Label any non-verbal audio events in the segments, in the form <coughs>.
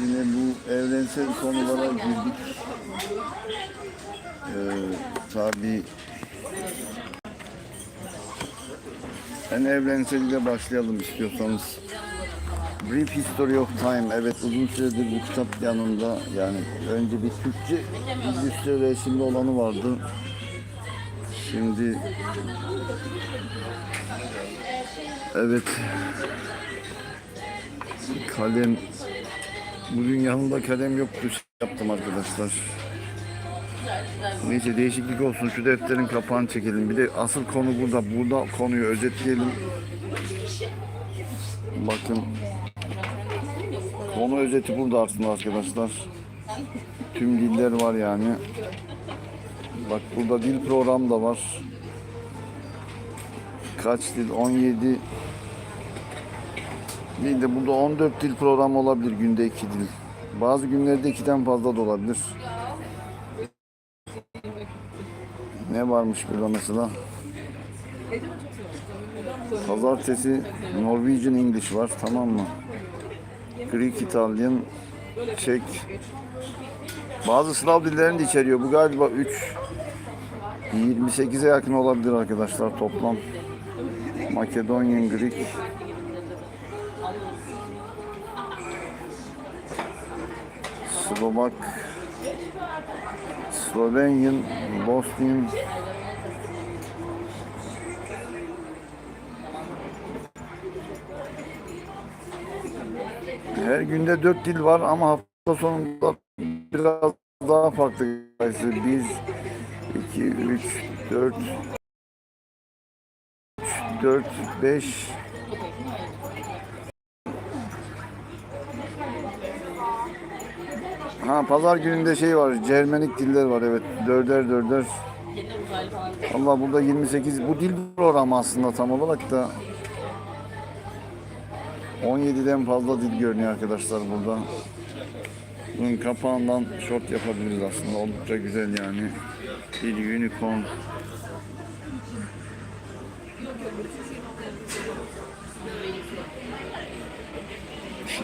Yine bu evrensel konulara girdik. Ee, tabii en evrenseliyle başlayalım istiyorsanız. Brief History of Time. Evet uzun süredir bu kitap yanında. Yani önce bir Türkçe illüstre resimli olanı vardı. Şimdi evet kalem bugün yanında kalem yoktu yaptım arkadaşlar. Neyse değişiklik olsun şu defterin kapağını çekelim. Bir de asıl konu burada. Burada konuyu özetleyelim. Bakın Konu özeti burada aslında arkadaşlar. Tüm diller var yani. Bak burada dil program da var. Kaç dil? 17 değil de burada 14 dil programı olabilir günde 2 dil. Bazı günlerde 2'den fazla da olabilir. Ne varmış burada mesela? Pazartesi Norwegian English var tamam mı? Greek, İtalyan, Çek. Bazı Slav dillerini de içeriyor. Bu galiba 3 28'e yakın olabilir arkadaşlar toplam. Makedonyan, Greek. Slovak, Slovenian, Bosnian, Her günde dört dil var ama hafta sonunda biraz daha farklı. Biz iki üç dört 4, 5, Ha pazar gününde şey var, Cermenik diller var evet. Dörder dörder. Allah burada 28, bu dil programı aslında tam olarak da 17'den fazla dil görünüyor arkadaşlar burada. Bunun kapağından short yapabiliriz aslında. Oldukça güzel yani. Bir unicorn.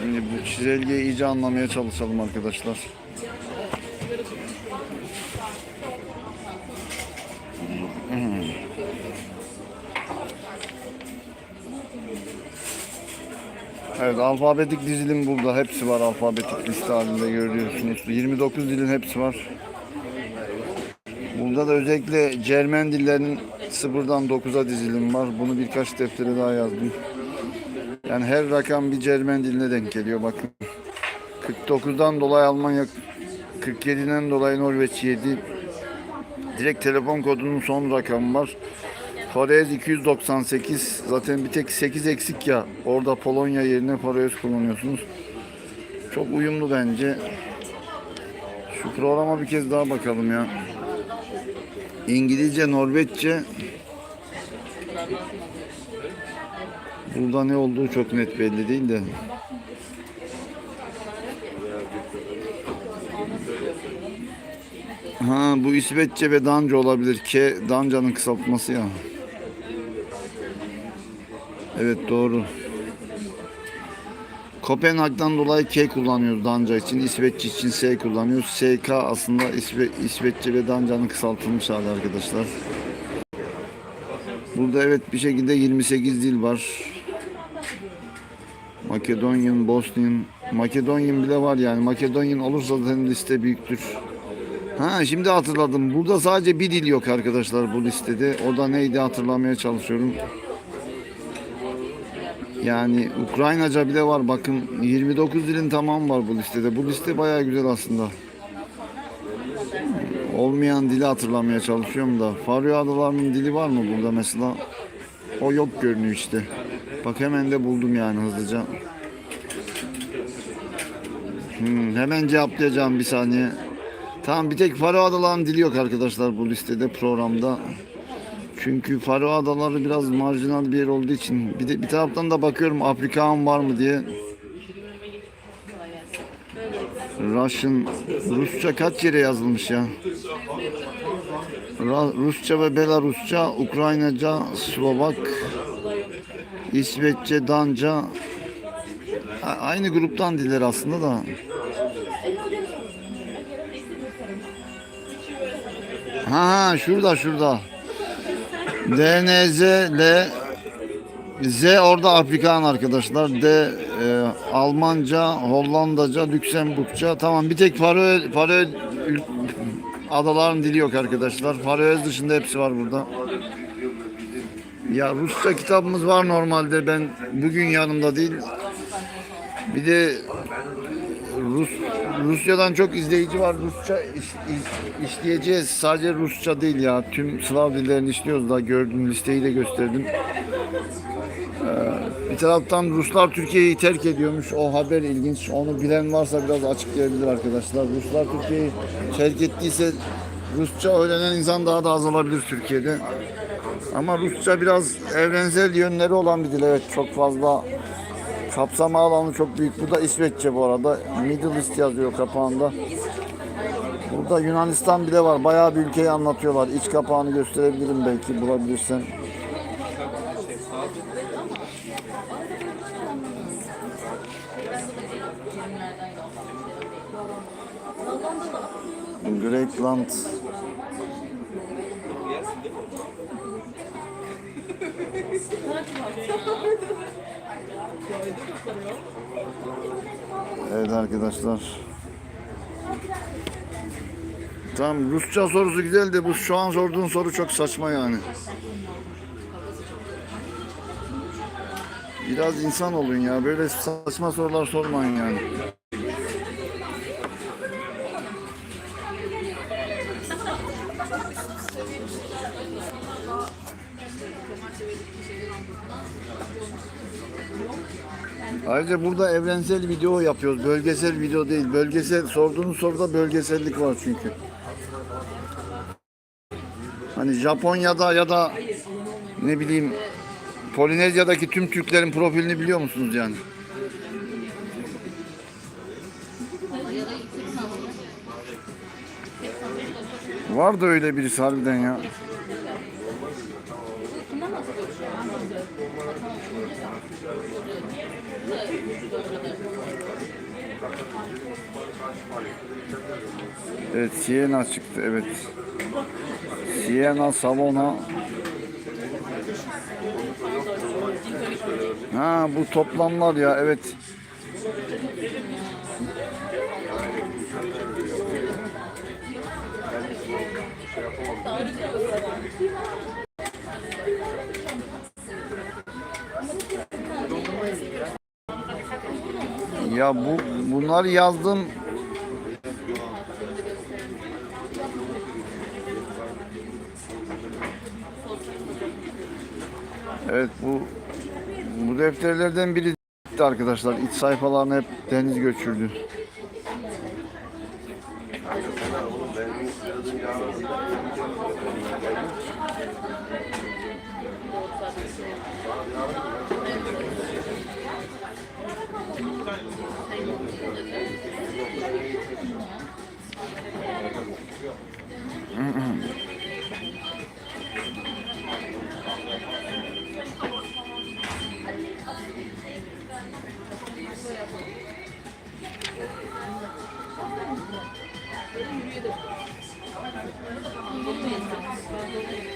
Şimdi bu çizelgeyi iyice anlamaya çalışalım arkadaşlar. Evet alfabetik dizilim burada. Hepsi var alfabetik liste halinde görüyorsunuz. 29 dilin hepsi var. Burada da özellikle Cermen dillerinin sıfırdan 9'a dizilim var. Bunu birkaç deftere daha yazdım. Yani her rakam bir Cermen diline denk geliyor bakın. 49'dan dolayı Almanya, 47'den dolayı Norveç 7. Direkt telefon kodunun son rakamı var. Forez 298. Zaten bir tek 8 eksik ya. Orada Polonya yerine Forez kullanıyorsunuz. Çok uyumlu bence. Şu programa bir kez daha bakalım ya. İngilizce, Norveççe. Burada ne olduğu çok net belli değil de. Ha bu İsveççe ve Danca olabilir. K Danca'nın kısaltması ya. Evet doğru. Kopenhag'dan dolayı K kullanıyoruz Danca için. İsveççe için S kullanıyoruz. SK aslında İsve İsveççe ve Danca'nın kısaltılmış hali arkadaşlar. Burada evet bir şekilde 28 dil var. Makedonyan, Bosnian, Makedonyan bile var yani. Makedonyan olursa zaten liste büyüktür. Ha şimdi hatırladım. Burada sadece bir dil yok arkadaşlar bu listede. O da neydi hatırlamaya çalışıyorum. Yani Ukraynaca bile var. Bakın 29 dilin tamamı var bu listede. Bu liste bayağı güzel aslında. Olmayan dili hatırlamaya çalışıyorum da. Faroe Adaları'nın dili var mı burada mesela? O yok görünüyor işte. Bak hemen de buldum yani hızlıca. Hmm, hemen cevaplayacağım bir saniye. Tamam bir tek Faroe Adaları'nın dili yok arkadaşlar bu listede programda. Çünkü Faroe Adaları biraz marjinal bir yer olduğu için bir de bir taraftan da bakıyorum Afrikan var mı diye. Russian, Rusça kaç yere yazılmış ya? Rusça ve Belarusça, Ukraynaca, Slovak, İsveççe, Danca, Aynı gruptan diller aslında da. Ha ha, şurada şurada. DNZ L Z orada Afrikan arkadaşlar. D e, Almanca, Hollandaca, Lüksemburgça. Tamam bir tek Faroe Faroe adaların dili yok arkadaşlar. Faroe dışında hepsi var burada. Ya Rusça kitabımız var normalde. Ben bugün yanımda değil. Bir de Rus Rusya'dan çok izleyici var. Rusça iş, iş- işleyeceğiz. Sadece Rusça değil ya. Tüm Slav dillerini işliyoruz da gördüğüm listeyi de gösterdim. Ee, bir taraftan Ruslar Türkiye'yi terk ediyormuş. O haber ilginç. Onu bilen varsa biraz açıklayabilir arkadaşlar. Ruslar Türkiye'yi terk ettiyse Rusça öğrenen insan daha da azalabilir Türkiye'de. Ama Rusça biraz evrensel yönleri olan bir dil. Evet çok fazla kapsama alanı çok büyük. Bu da İsveççe bu arada. Middle East yazıyor kapağında. Burada Yunanistan bile var. Bayağı bir ülkeyi anlatıyorlar. İç kapağını gösterebilirim belki bulabilirsem. Greatland Evet arkadaşlar. Tamam Rusça sorusu güzel de bu şu an sorduğun soru çok saçma yani. Biraz insan olun ya. Böyle saçma sorular sormayın yani. Ayrıca burada evrensel video yapıyoruz. Bölgesel video değil. Bölgesel sorduğunuz soruda bölgesellik var çünkü. Hani Japonya'da ya da ne bileyim Polinezya'daki tüm Türklerin profilini biliyor musunuz yani? Var da öyle birisi harbiden ya. Evet Siena çıktı evet. Siena, Savona. Ha bu toplamlar ya evet. Ya bu bunlar yazdım. Evet bu bu defterlerden biri arkadaşlar. İç sayfalarını hep deniz göçürdü. Evet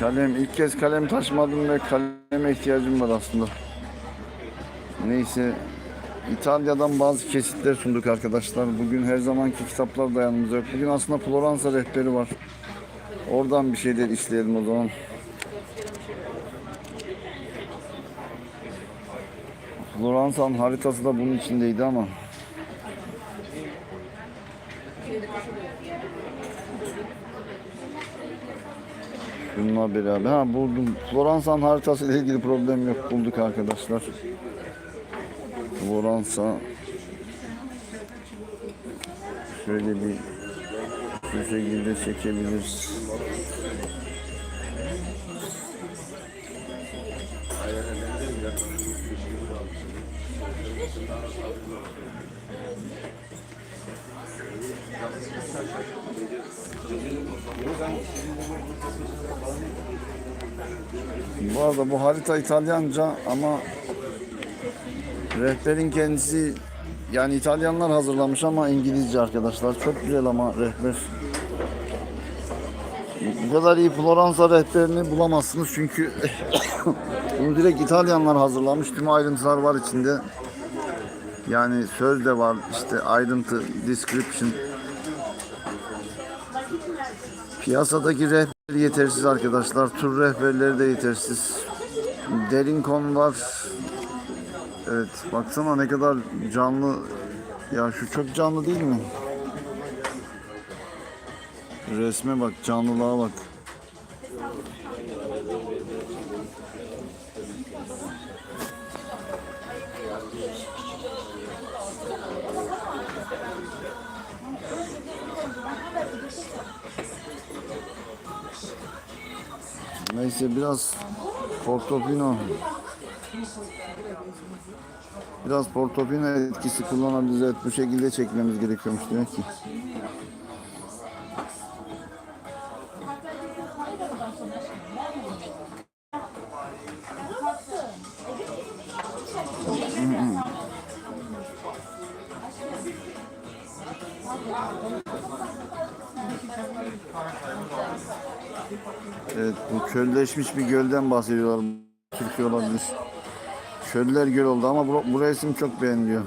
kalem ilk kez kalem taşımadım ve kaleme ihtiyacım var aslında. Neyse İtalya'dan bazı kesitler sunduk arkadaşlar. Bugün her zamanki kitaplar da yok. Bugün aslında Floransa rehberi var. Oradan bir şeyler işleyelim o zaman. Floransa'nın haritası da bunun içindeydi ama. Bununla beraber. Ha buldum. Floransa'nın haritası ile ilgili problem yok. Bulduk arkadaşlar. Floransa şöyle bir bu şekilde çekebiliriz. Bu arada bu harita İtalyanca ama rehberin kendisi yani İtalyanlar hazırlamış ama İngilizce arkadaşlar. Çok güzel ama rehber. Bu kadar iyi Floransa rehberini bulamazsınız çünkü <coughs> bunu direkt İtalyanlar hazırlamış. Tüm ayrıntılar var içinde. Yani söz de var işte ayrıntı, description. Piyasadaki rehber yetersiz arkadaşlar. Tur rehberleri de yetersiz. Derin konu var. Evet baksana ne kadar canlı. Ya şu çok canlı değil mi? Resme bak, canlılığa bak. Neyse biraz Portofino biraz Portofino etkisi kullanabiliriz. Evet, bu şekilde çekmemiz gerekiyormuş demek ki. Bu kölleşmiş bir gölden bahsediyorlar. Türkiye olabilir. Köller göl oldu ama bu, bu resim çok beğeniliyor.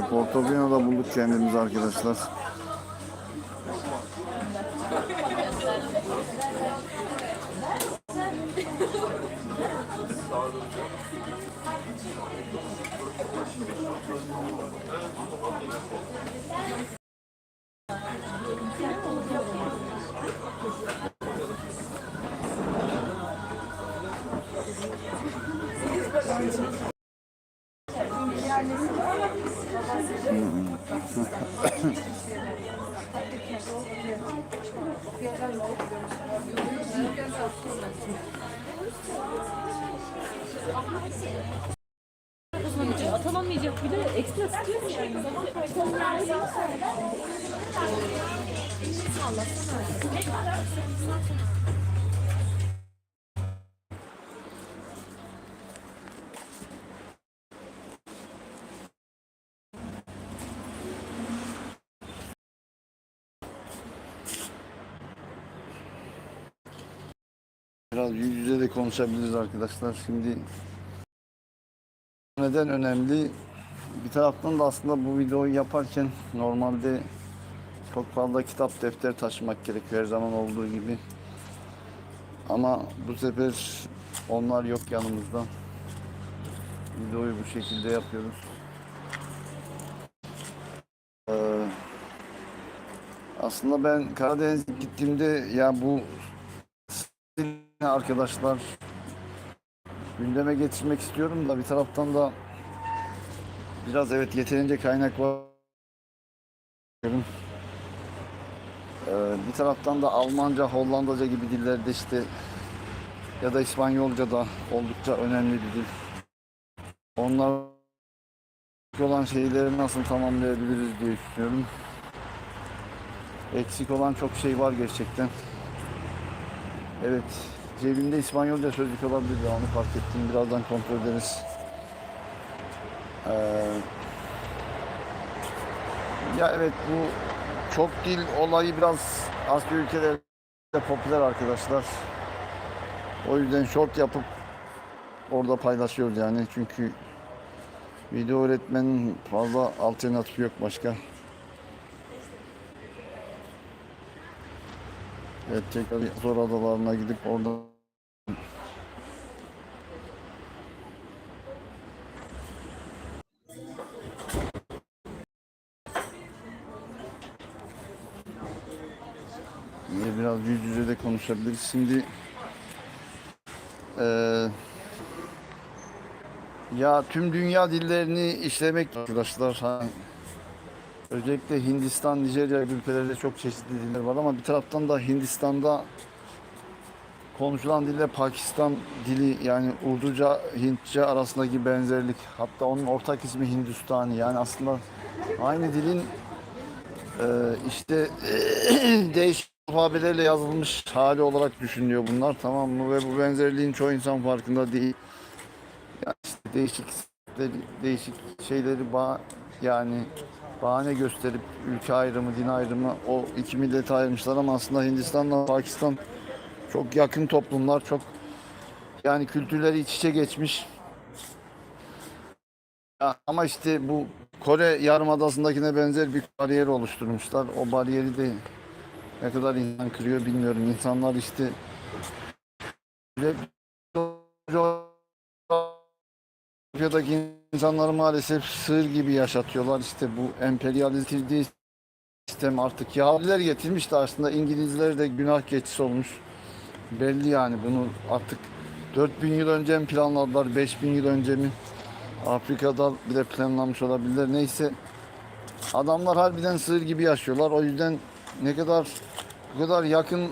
Neyse Portofino'da bulduk kendimizi arkadaşlar. Uzmanıcı atanamayacak bir de ekstra stres yani. Biraz yüz yüze de konuşabiliriz arkadaşlar. Şimdi neden önemli? Bir taraftan da aslında bu videoyu yaparken normalde çok fazla kitap defter taşımak gerekiyor her zaman olduğu gibi. Ama bu sefer onlar yok yanımızda. Videoyu bu şekilde yapıyoruz. Ee, aslında ben Karadeniz'e gittiğimde ya bu arkadaşlar gündeme getirmek istiyorum da bir taraftan da biraz evet yeterince kaynak var. Ee, bir taraftan da Almanca, Hollandaca gibi dillerde işte ya da İspanyolca da oldukça önemli bir dil. Onlar olan şeyleri nasıl tamamlayabiliriz diye düşünüyorum. Eksik olan çok şey var gerçekten. Evet, cebimde İspanyolca sözlük olabilir ya, onu fark ettim. Birazdan kontrol ederiz. Ee, ya evet bu çok dil olayı biraz Asya ülkelerde popüler arkadaşlar. O yüzden short yapıp orada paylaşıyoruz yani çünkü video öğretmenin fazla alternatifi yok başka. Tekrar zor adalarına gidip orada biraz yüz yüze de konuşabiliriz. Şimdi eee, ya tüm dünya dillerini işlemek arkadaşlar. Ha, özellikle Hindistan, Nijerya gibi ülkelerde çok çeşitli diller var ama bir taraftan da Hindistan'da konuşulan dille Pakistan dili yani Urduca, Hintçe arasındaki benzerlik. Hatta onun ortak ismi Hindustani. Yani aslında aynı dilin eee, işte <clears throat> değişik alfabelerle yazılmış hali olarak düşünülüyor bunlar tamam mı? Ve bu benzerliğin çoğu insan farkında değil. Yani işte değişik değişik şeyleri ba yani bahane gösterip ülke ayrımı, din ayrımı o iki millete ayırmışlar ama aslında Hindistan'la Pakistan çok yakın toplumlar, çok yani kültürleri iç içe geçmiş. Ya ama işte bu Kore Yarımadası'ndakine benzer bir bariyer oluşturmuşlar. O bariyeri de ne kadar insan kırıyor bilmiyorum. İnsanlar işte coğrafyadaki insanları maalesef sığır gibi yaşatıyorlar. İşte bu emperyalizm sistem artık Yahudiler getirmiş de aslında İngilizler de günah keçisi olmuş. Belli yani bunu artık 4000 yıl önce mi planladılar, 5000 yıl önce mi? Afrika'da bile planlanmış olabilirler. Neyse adamlar harbiden sığır gibi yaşıyorlar. O yüzden ne kadar bu kadar yakın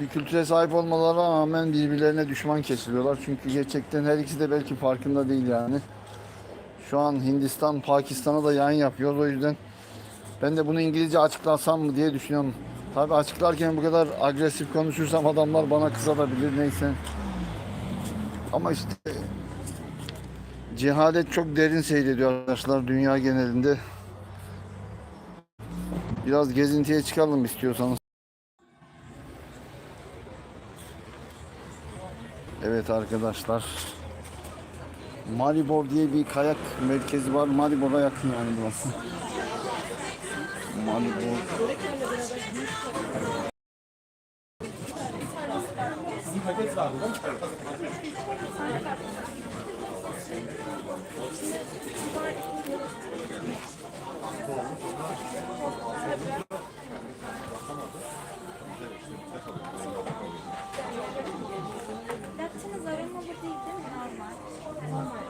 bir kültüre sahip olmalarına rağmen birbirlerine düşman kesiliyorlar. Çünkü gerçekten her ikisi de belki farkında değil yani. Şu an Hindistan, Pakistan'a da yayın yapıyor. O yüzden ben de bunu İngilizce açıklasam mı diye düşünüyorum. Tabi açıklarken bu kadar agresif konuşursam adamlar bana kızabilir neyse. Ama işte cehalet çok derin seyrediyor arkadaşlar dünya genelinde. Biraz gezintiye çıkalım istiyorsanız. Evet arkadaşlar. Maribor diye bir kayak merkezi var. Maribor'a yakın yani burası. Maribor. Latteniz aromalı değil değil mi? Normal.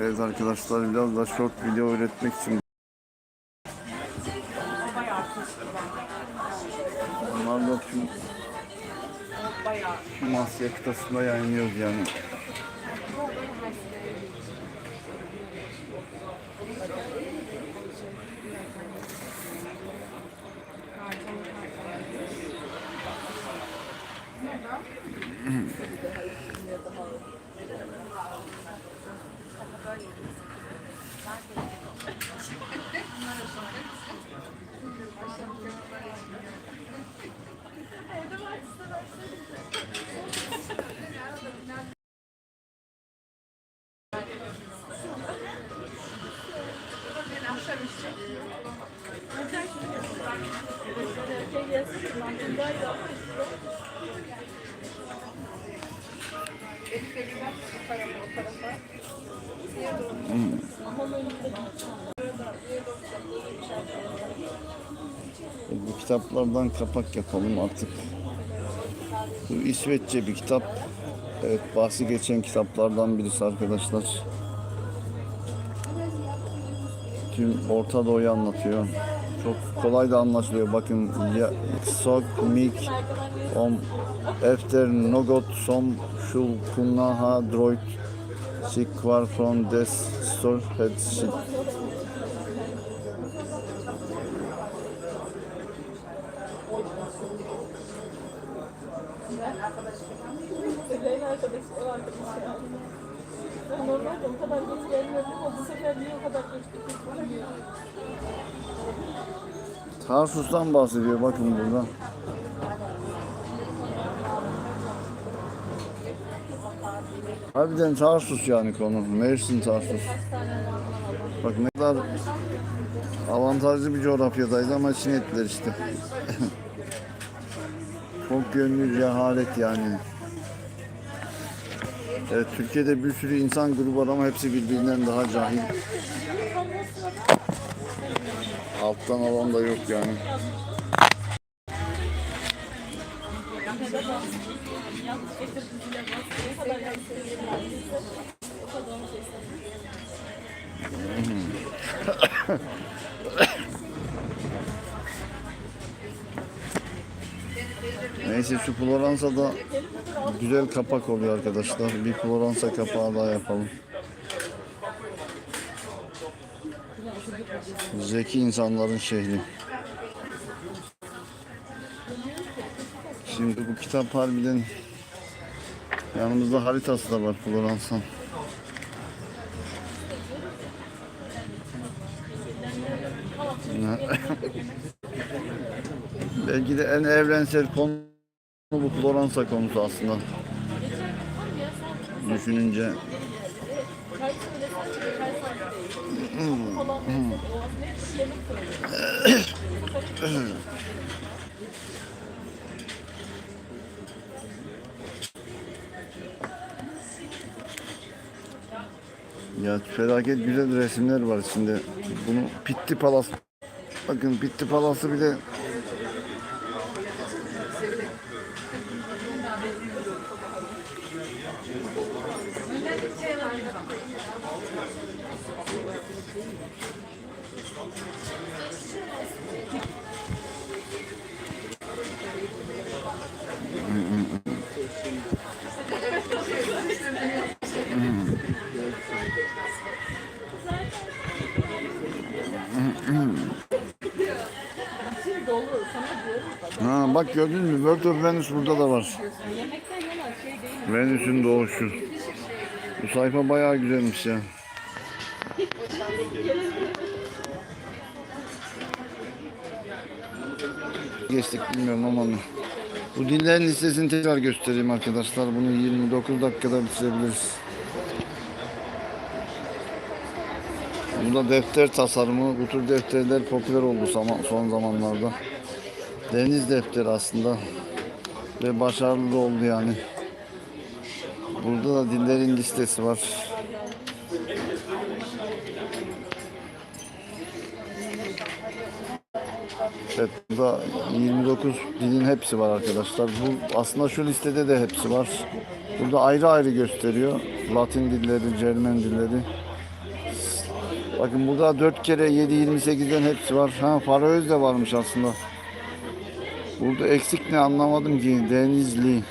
Evet arkadaşlar biraz da short video üretmek için Bunlar da tüm tüm Asya kıtasında yayınlıyoruz yani. Hmm. Bu kitaplardan kapak yapalım artık. Bu İsveççe bir kitap. Evet bahsi geçen kitaplardan birisi arkadaşlar. Tüm Orta Doğu'yu anlatıyor. Çok kolay da anlaşılıyor. Bakın ya Sok Mik Om Efter Nogot Som Shul Kunnaha Droid Sikvar from Des Stor Het Ben normalde o kadar geç gelmiyordum ama bu sefer niye o kadar geç. Tarsus'tan bahsediyor bakın burada. Harbiden Tarsus yani konu. Mersin Tarsus. Bak ne kadar avantajlı bir coğrafyadaydı ama Çin ettiler işte. <laughs> Çok yönlü cehalet yani. Evet Türkiye'de bir sürü insan grubu var ama hepsi birbirinden daha cahil. Alttan alan da yok yani. Yanlış <laughs> Neyse şu Floransa'da güzel kapak oluyor arkadaşlar. Bir Floransa kapağı daha yapalım. Zeki insanların şehri. Şimdi bu kitap harbiden yanımızda haritası da var Floransa. <laughs> Belki de en evrensel konu bu Floransa konusu aslında. Düşününce ya felaket güzel resimler var içinde. Bunu Pitti Palas Bakın Pitti Palas'ı bile of Venus burada da var. Venüs'ün doğuşu. Bu sayfa bayağı güzelmiş ya. Geçtik bilmiyorum ama bu dillerin listesini tekrar göstereyim arkadaşlar. Bunu 29 dakikada bitirebiliriz. Bu da defter tasarımı. Bu tür defterler popüler oldu zaman- son zamanlarda. Deniz defteri aslında. Ve başarılı da oldu yani. Burada da dillerin listesi var. Evet, burada 29 dilin hepsi var arkadaşlar. Bu aslında şu listede de hepsi var. Burada ayrı ayrı gösteriyor. Latin dilleri, Cermen dilleri. Bakın burada 4 kere 7 28'den hepsi var. Ha Faroöz de varmış aslında. Burada eksik ne anlamadım ki. Denizli.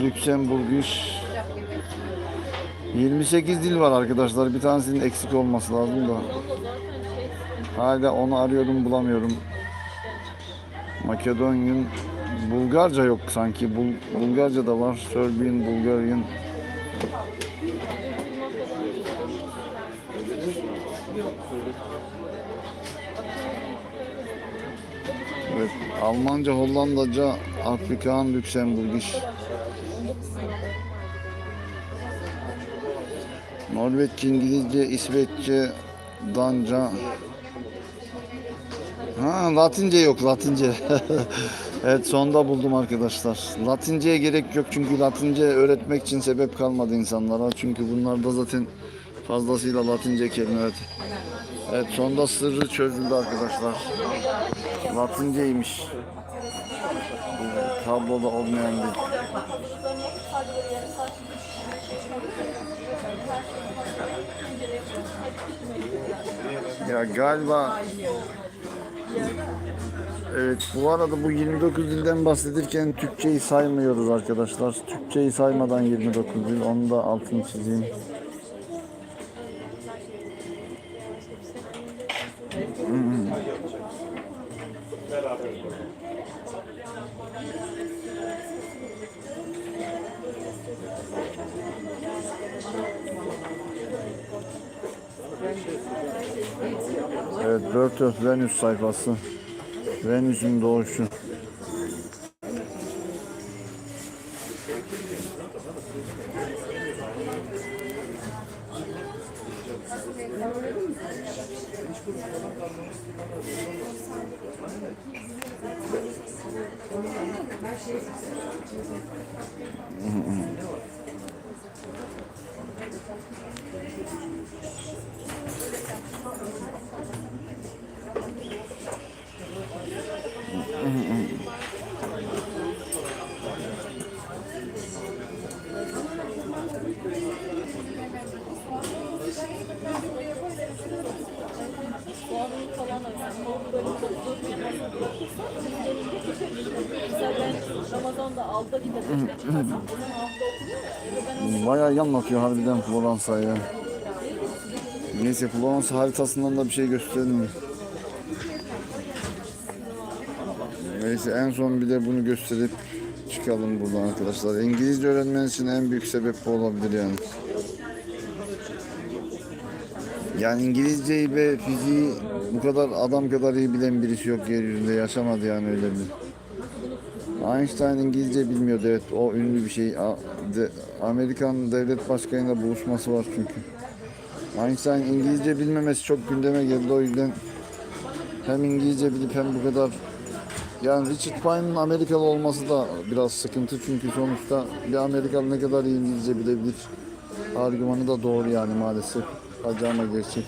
Lüksemburg iş. 28 dil var arkadaşlar. Bir tanesinin eksik olması lazım da. Hala onu arıyorum bulamıyorum. Makedonyan Bulgarca yok sanki. Bul, Bulgarca da var. Serbian, Bulgarian. Almanca, Hollandaca, Afrikan, Lüksemburg iş. Norveççe, İngilizce, İsveççe, Danca. Ha Latince yok Latince. <laughs> evet sonunda buldum arkadaşlar. Latinceye gerek yok çünkü Latince öğretmek için sebep kalmadı insanlara. Çünkü bunlarda zaten fazlasıyla Latince kelime evet. Evet sonunda sırrı çözüldü arkadaşlar. Latinceymiş. Bu tabloda olmayan bir. Ya galiba Evet bu arada bu 29 dilden bahsedirken Türkçeyi saymıyoruz arkadaşlar. Türkçeyi saymadan 29 dil. Onu da altını çizeyim. Hmm. Evet Birth of Venus sayfası. Venüs'ün doğuşu. Soğanın falan da yani bu böyle toplu Mesela ben Ramazan'da alda giderim. Bunun altta okunuyor ya. Ben anlatıyor harbiden Floransa'yı. Neyse Floransa haritasından da bir şey göstermiyor. Neyse en son bir de bunu gösterip çıkalım buradan arkadaşlar. İngilizce öğrenmen için en büyük sebep bu olabilir yani. Yani İngilizceyi ve fiziği bu kadar adam kadar iyi bilen birisi yok yeryüzünde yaşamadı yani öyle bir. Einstein İngilizce bilmiyordu evet o ünlü bir şey. Amerikan devlet başkanıyla buluşması var çünkü. Einstein İngilizce bilmemesi çok gündeme geldi o yüzden hem İngilizce bilip hem bu kadar yani Richard Feynman'ın Amerikalı olması da biraz sıkıntı çünkü sonuçta bir Amerikalı ne kadar iyi İngilizce bilebilir argümanı da doğru yani maalesef. Acı ama gerçek.